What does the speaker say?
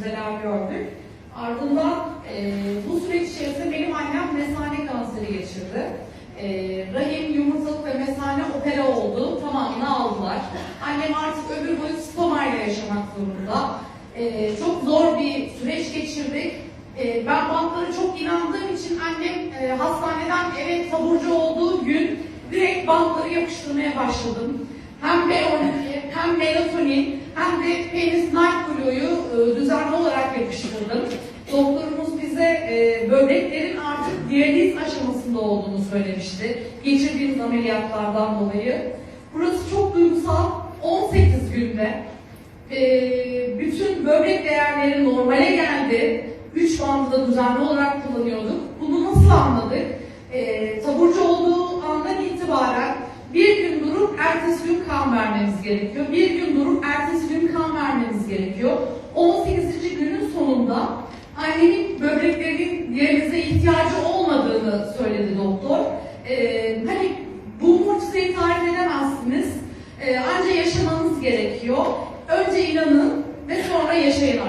mucizeler gördük. Ardından e, bu süreç içerisinde benim annem mesane kanseri geçirdi. E, rahim, yumurtalık ve mesane opera oldu. Tamamını aldılar. Annem artık ömür boyu stomayla yaşamak zorunda. E, çok zor bir süreç geçirdik. E, ben bantlara çok inandığım için annem e, hastaneden eve taburcu olduğu gün direkt bantları yapıştırmaya başladım. Hem B12 hem melatonin hem de penis düzenli olarak yapıştırdım. Doktorumuz bize e, böbreklerin artık diyaliz aşamasında olduğunu söylemişti. Geçirdiğimiz ameliyatlardan dolayı. Burası çok duygusal. 18 günde e, bütün böbrek değerleri normale geldi. 3 bandı düzenli olarak kullanıyorduk. Bunu nasıl anladık? E, taburcu olduğu andan itibaren bir gün durup ertesi gün kan vermemiz gerekiyor. Bir gün durup ertesi gün kan vermemiz gerekiyor. 18. günün sonunda annemin böbreklerinin diyalize ihtiyacı olmadığını söyledi doktor. Ee, hani bu mucizeyi tarif edemezsiniz. Ee, ancak yaşamanız gerekiyor. Önce inanın ve sonra yaşayın